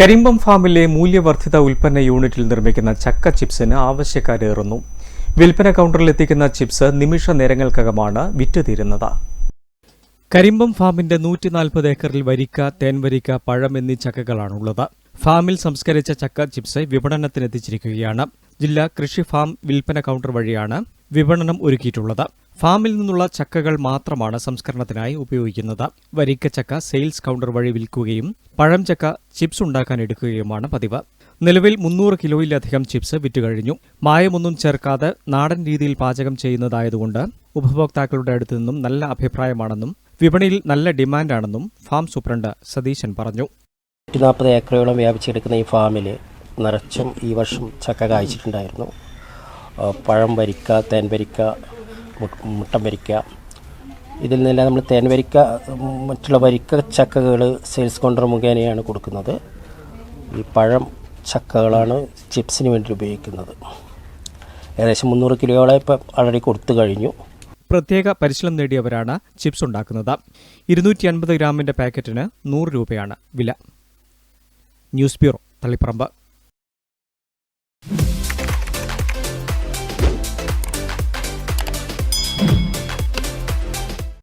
കരിമ്പം ഫാമിലെ മൂല്യവർദ്ധിത ഉൽപ്പന്ന യൂണിറ്റിൽ നിർമ്മിക്കുന്ന ചക്ക ചിപ്സിന് ആവശ്യക്കാരേറുന്നു. വിൽപ്പന കൗണ്ടറിൽ എത്തിക്കുന്ന ചിപ്സ് നിമിഷ നേരങ്ങൾക്കകമാണ് വിറ്റുതീരുന്നത്. കരിമ്പം ഫാമിന്റെ നൂറ്റി നാൽപ്പത് ഏക്കറിൽ വരിക്ക തേൻവരിക്ക പഴം എന്നീ ചക്കകളാണുള്ളത്. ഫാമിൽ സംസ്കരിച്ച ചക്ക ചിപ്സ് വിപണനത്തിനെത്തിച്ചിരിക്കുകയാണ്. ജില്ലാ കൃഷി ഫാം വിൽപ്പന കൗണ്ടർ വഴിയാണ് വിപണനം ഒരുക്കിയിട്ടുള്ളത്. ഫാമിൽ നിന്നുള്ള ചക്കകൾ മാത്രമാണ് സംസ്കരണത്തിനായി ഉപയോഗിക്കുന്നത്. വരിക്ക ചക്ക സെയിൽസ് കൗണ്ടർ വഴി വിൽക്കുകയും പഴം ചക്ക ചിപ്സ് ഉണ്ടാക്കാൻ എടുക്കുകയുമാണ് പതിവ്. നിലവിൽ മുന്നൂറ് കിലോയിലധികം ചിപ്സ് വിറ്റുകഴിഞ്ഞു. മായമൊന്നും ചേർക്കാതെ നാടൻ രീതിയിൽ പാചകം ചെയ്യുന്നതായതുകൊണ്ട് ഉപഭോക്താക്കളുടെ അടുത്തു നിന്നും നല്ല അഭിപ്രായമാണെന്നും വിപണിയിൽ നല്ല ഡിമാൻഡാണെന്നും ഫാം സൂപ്രണ്ട് സതീശൻ പറഞ്ഞു. നാൽപ്പത് ഏക്കറോളം വ്യാപിച്ചെടുക്കുന്ന ഈ ഫാമിൽ നിറച്ചും ഈ വർഷം ചക്ക കായ്ച്ചിട്ടുണ്ടായിരുന്നു. പഴം വരിക്ക തേൻ വരിക്ക മു- മുട്ടൻ വരിക്ക ഇതിൽ നിന്നെല്ലാം നമ്മൾ തേൻ വരിക്ക മറ്റുള്ള വരിക്ക ചക്കകൾ സെയിൽസ് കൗണ്ടർ മുഖേനയാണ് കൊടുക്കുന്നത്. ഈ പഴം ചക്കകളാണ് ചിപ്സിന് വേണ്ടി ഉപയോഗിക്കുന്നത്. ഏകദേശം മുന്നൂറ് കിലോയോളം ഇപ്പം ആൾറെഡി കൊടുത്തു കഴിഞ്ഞു. പ്രത്യേക പരിശീലനം നേടിയവരാണ് ചിപ്സ് ഉണ്ടാക്കുന്നത്. ഇരുന്നൂറ്റി അൻപത് ഗ്രാമിന്റെ പാക്കറ്റിന് നൂറ് രൂപയാണ് വില. News bureau Taliparamba.